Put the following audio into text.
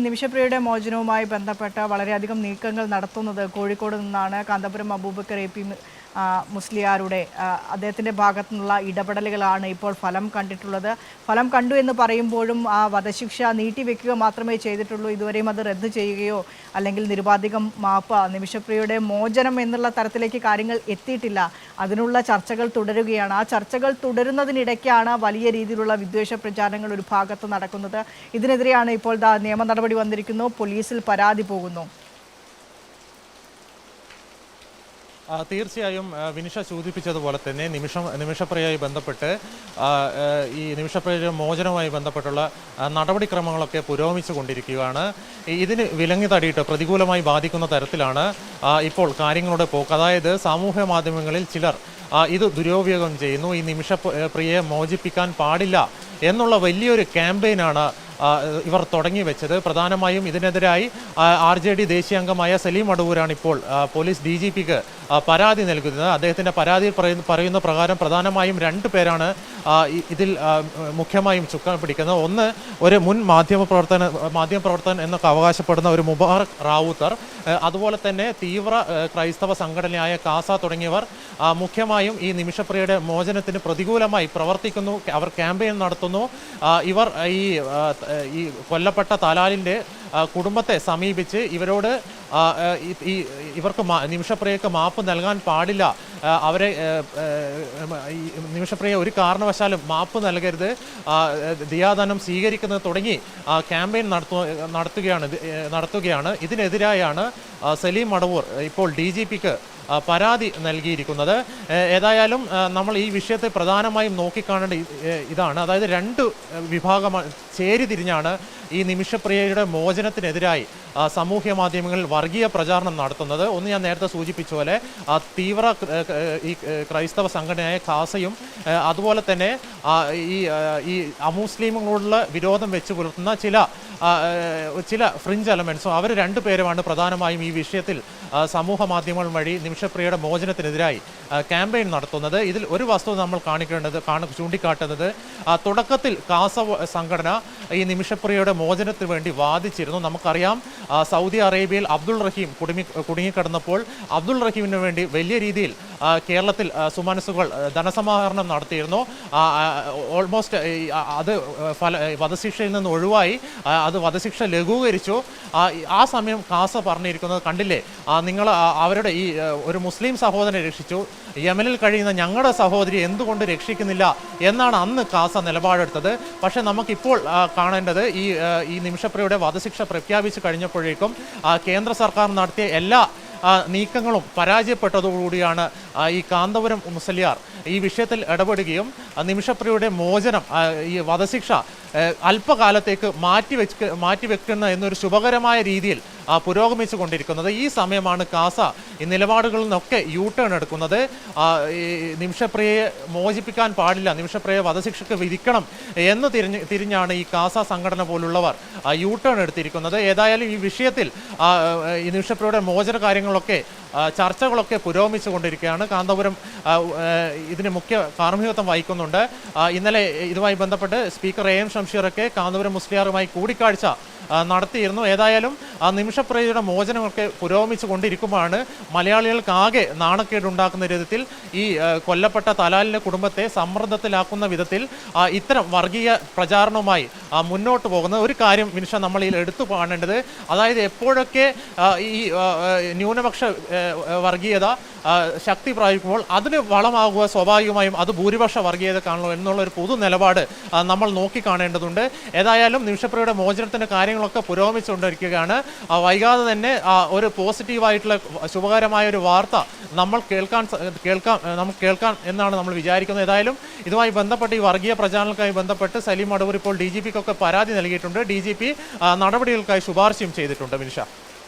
നിമിഷപ്രിയയുടെ മോചനവുമായി ബന്ധപ്പെട്ട വളരെയധികം നീക്കങ്ങൾ നടത്തുന്നത് കോഴിക്കോട് നിന്നാണ് കാന്തപുരം അബൂബക്കർ എ പി മുസ്ലിയാരുടെ അദ്ദേഹത്തിന്റെ ഭാഗത്തു നിന്നുള്ള ഇടപെടലുകളാണ് ഇപ്പോൾ ഫലം കണ്ടിട്ടുള്ളത്. ഫലം കണ്ടു എന്ന് പറയുമ്പോഴും ആ വധശിക്ഷ നീട്ടിവെക്കുക മാത്രമേ ചെയ്തിട്ടുള്ളൂ. ഇതുവരെയും അത് റദ്ദ് ചെയ്യുകയോ അല്ലെങ്കിൽ നിരുപാധികം മാപ്പ് നിമിഷപ്രിയയുടെ മോചനം എന്നുള്ള തരത്തിലേക്ക് കാര്യങ്ങൾ എത്തിയിട്ടില്ല. അതിനുള്ള ചർച്ചകൾ തുടരുകയാണ്. ആ ചർച്ചകൾ തുടരുന്നതിനിടയ്ക്കാണ് വലിയ രീതിയിലുള്ള വിദ്വേഷ പ്രചാരണങ്ങൾ ഒരു ഭാഗത്ത് നടക്കുന്നത്. ഇതിനെതിരെയാണ് ഇപ്പോൾ നിയമ നടപടി വന്നിരിക്കുന്നു. പോലീസിൽ പരാതി പോകുന്നു ആ, തീർച്ചയായും വിനിഷ സൂചിപ്പിച്ചതുപോലെ തന്നെ നിമിഷം നിമിഷപ്രിയയുമായി ബന്ധപ്പെട്ട് ഈ നിമിഷപ്രിയ മോചനവുമായി ബന്ധപ്പെട്ടുള്ള നടപടിക്രമങ്ങളൊക്കെ പുരോഗമിച്ചു കൊണ്ടിരിക്കുകയാണ്. ഇതിന് വിലങ്ങി തടിയിട്ട് പ്രതികൂലമായി ബാധിക്കുന്ന തരത്തിലാണ് ഇപ്പോൾ കാര്യങ്ങളുടെ പോക്ക്. അതായത് സാമൂഹ്യ മാധ്യമങ്ങളിൽ ചിലർ ഇത് ദുരുപയോഗം ചെയ്യുന്നു. ഈ നിമിഷ പ്രിയയെ മോചിപ്പിക്കാൻ പാടില്ല എന്നുള്ള വലിയൊരു ക്യാമ്പയിനാണ് ഇവർ തുടങ്ങി വെച്ചത്. പ്രധാനമായും ഇതിനെതിരായി ആർ ജെ ഡി ദേശീയ അംഗമായ സലീം അടവൂരാണ് ഇപ്പോൾ പോലീസ് ഡി ജി പിക്ക് പരാതി നൽകുന്നത്. അദ്ദേഹത്തിന്റെ പരാതിയിൽ പറയുന്ന പ്രകാരം പ്രധാനമായും രണ്ട് പേരാണ് ഇതിൽ മുഖ്യമായും ചുക്കാൻ പിടിക്കുന്നത്. ഒന്ന് ഒരു മുൻ മാധ്യമ പ്രവർത്തന മാധ്യമ പ്രവർത്തകൻ എന്നൊക്കെ അവകാശപ്പെടുന്ന ഒരു മുബാറക് റാവുത്തർ അതുപോലെ തന്നെ തീവ്ര ക്രൈസ്തവ സംഘടനയായ കാസ തുടങ്ങിയവർ മുഖ്യമായും ഈ നിമിഷപ്രിയയുടെ മോചനത്തിന് പ്രതികൂലമായി പ്രവർത്തിക്കുന്നു അവർ ക്യാമ്പയിൻ നടത്തുന്നു. ഇവർ ഈ കൊല്ലപ്പെട്ട തലാലിന്റെ കുടുംബത്തെ സമീപിച്ച് ഇവരോട് ഈ- ഇവർക്ക് നിമിഷപ്രിയക്ക് മാപ്പ് നൽകാൻ പാടില്ല. അവരെ നിമിഷപ്രിയ ഒരു കാരണവശാലും മാപ്പ് നൽകരുത്. ദിയാദാനം സ്വീകരിക്കുന്നത് തുടങ്ങി ക്യാമ്പയിൻ നടത്തു നടത്തുകയാണ് നടത്തുകയാണ്. ഇതിനെതിരായാണ് സലീം മടവൂർ ഇപ്പോൾ ഡി ജി പിക്ക് പരാതി നൽകിയിരിക്കുന്നത്. ഏതായാലും നമ്മൾ ഈ വിഷയത്തെ പ്രധാനമായും നോക്കിക്കാണേണ്ട ഇതാണ്. അതായത് രണ്ട് വിഭാഗം ചേരിതിരിഞ്ഞാണ് ഈ നിമിഷപ്രിയയുടെ മോചനത്തിനെതിരായി സാമൂഹ്യ മാധ്യമങ്ങളിൽ വർഗീയ പ്രചാരണം നടത്തുന്നത്. ഒന്ന് ഞാൻ നേരത്തെ സൂചിപ്പിച്ച പോലെ തീവ്ര ഈ ക്രൈസ്തവ സംഘടനയായ ഖാസയും അതുപോലെ തന്നെ ഈ ഈ അമുസ്ലിമുകളോടുള്ള വിരോധം വെച്ച് പുലർത്തുന്ന ചില ചില ഫ്രിഞ്ച് എലമെൻസും അവർ രണ്ടുപേരുമാണ് പ്രധാനമായും ഈ വിഷയത്തിൽ സമൂഹ മാധ്യമങ്ങൾ വഴി നിമിഷപ്രിയയുടെ മോചനത്തിനെതിരായി ക്യാമ്പയിൻ നടത്തുന്നത്. ഇതിൽ ഒരു വസ്തു നമ്മൾ കാണിക്കേണ്ടത് കാണ ചൂണ്ടിക്കാട്ടുന്നത് തുടക്കത്തിൽ കാസ സംഘടന ഈ നിമിഷപ്രിയയുടെ മോചനത്തിന് വേണ്ടി വാദിച്ചിരുന്നു. നമുക്കറിയാം സൗദി അറേബ്യയിൽ അബ്ദുൾ റഹീം കുടുങ്ങി കുടുങ്ങിക്കിടന്നപ്പോൾ അബ്ദുൾ റഹീമിന് വേണ്ടി വലിയ രീതിയിൽ കേരളത്തിൽ സുമനസുകൾ ധനസമാഹരണം നടത്തിയിരുന്നു. ഓൾമോസ്റ്റ് അത് ഫല വധശിക്ഷയിൽ നിന്ന് ഒഴിവായി അത് വധശിക്ഷ ലഘൂകരിച്ചു. ആ, സമയം കാസ പറഞ്ഞിരിക്കുന്നത് കണ്ടില്ലേ? നിങ്ങൾ അവരുടെ ഈ ഒരു മുസ്ലിം സഹോദരനെ രക്ഷിച്ചു. യമനിൽ കഴിയുന്ന ഞങ്ങളുടെ സഹോദരി എന്തുകൊണ്ട് രക്ഷിക്കുന്നില്ല? എന്നാണ് അന്ന് കാസ നിലപാടെടുത്തത്. പക്ഷേ നമുക്കിപ്പോൾ കാണേണ്ടത് ഈ ഈ നിമിഷപ്രിയയുടെ വധശിക്ഷ പ്രഖ്യാപിച്ചു കഴിഞ്ഞപ്പോഴേക്കും കേന്ദ്ര സർക്കാർ നടത്തിയ എല്ലാ നീക്കങ്ങളും പരാജയപ്പെട്ടതോടുകൂടിയാണ് ഈ കാന്തപുരം മുസലിയാർ ഈ വിഷയത്തിൽ ഇടപെടുകയും നിമിഷപ്രിയുടെ മോചനം ഈ വധശിക്ഷ അല്പകാലത്തേക്ക് മാറ്റിവെച്ച് മാറ്റിവെക്കുന്ന എന്നൊരു ശുഭകരമായ രീതിയിൽ പുരോഗമിച്ചു കൊണ്ടിരിക്കുന്നത്. ഈ സമയമാണ് കാസ ഈ നിലപാടുകളിൽ നിന്നൊക്കെ യൂ ടേൺ എടുക്കുന്നത് നിമിഷപ്രിയയെ മോചിപ്പിക്കാൻ പാടില്ല. നിമിഷപ്രിയയെ വധശിക്ഷയ്ക്ക് വിധിക്കണം എന്ന് തിരിഞ്ഞ് തിരിഞ്ഞാണ് ഈ കാസ സംഘടന പോലുള്ളവർ യു ടേൺ എടുത്തിരിക്കുന്നത്. ഏതായാലും ഈ വിഷയത്തിൽ ഈ നിമിഷപ്രിയയുടെ മോചന കാര്യങ്ങളൊക്കെ ചർച്ചകളൊക്കെ പുരോഗമിച്ചു കൊണ്ടിരിക്കുകയാണ്. കാന്തപുരം ഇതിന് മുഖ്യ കാർമ്മികത്വം വഹിക്കുന്നുണ്ട്. ഇന്നലെ ഇതുമായി ബന്ധപ്പെട്ട് സ്പീക്കർ എ എം ഷംഷീറൊക്കെ കാന്തപുരം മുസ്ലിയാറുമായി കൂടിക്കാഴ്ച നടത്തിയിരുന്നു. ഏതായാലും ആ നിമിഷപ്രിയയുടെ മോചനമൊക്കെ പുരോഗമിച്ചു കൊണ്ടിരിക്കുമ്പോഴാണ് മലയാളികൾക്കാകെ നാണക്കേട് നാണക്കേടുണ്ടാക്കുന്ന വിധത്തിൽ ഈ കൊല്ലപ്പെട്ട തലാലിന്റെ കുടുംബത്തെ സമ്മർദ്ദത്തിലാക്കുന്ന വിധത്തിൽ ഇത്തരം വർഗീയ പ്രചാരണവുമായി മുന്നോട്ട് പോകുന്ന ഒരു കാര്യം മിനിഷ നമ്മൾ ഇതിൽ എടുത്തു കാണേണ്ടത്. അതായത് എപ്പോഴൊക്കെ ഈ ന്യൂനപക്ഷ വർഗീയത ശക്തി പ്രാപിക്കുമ്പോൾ അതിന് വളമാകുക സ്വാഭാവികമായും അത് ഭൂരിപക്ഷ വർഗീയത കാണുള്ളൂ എന്നുള്ള ഒരു പൊതു നിലപാട് നമ്മൾ നോക്കിക്കാണേണ്ടതുണ്ട് ഏതായാലും നിമിഷപ്രയുടെ മോചനത്തിന്റെ കാര്യങ്ങളൊക്കെ പുരോഗമിച്ചുകൊണ്ടിരിക്കുകയാണ്. വൈകാതെ തന്നെ ഒരു പോസിറ്റീവായിട്ടുള്ള ശുഭകരമായ ഒരു വാർത്ത നമ്മൾ കേൾക്കാൻ കേൾക്കാം നമുക്ക് കേൾക്കാം എന്നാണ് നമ്മൾ വിചാരിക്കുന്നത്. ഏതായാലും ഇതുമായി ബന്ധപ്പെട്ട് ഈ വർഗീയ പ്രചാരണങ്ങൾക്കായി ബന്ധപ്പെട്ട് സലീം അടവൂർ ഇപ്പോൾ ഡി ജി പിക്കൊക്കെ പരാതി നൽകിയിട്ടുണ്ട്. ഡി ജി പി നടപടികൾക്കായി ശുപാർശയും ചെയ്തിട്ടുണ്ട് മിനിഷ.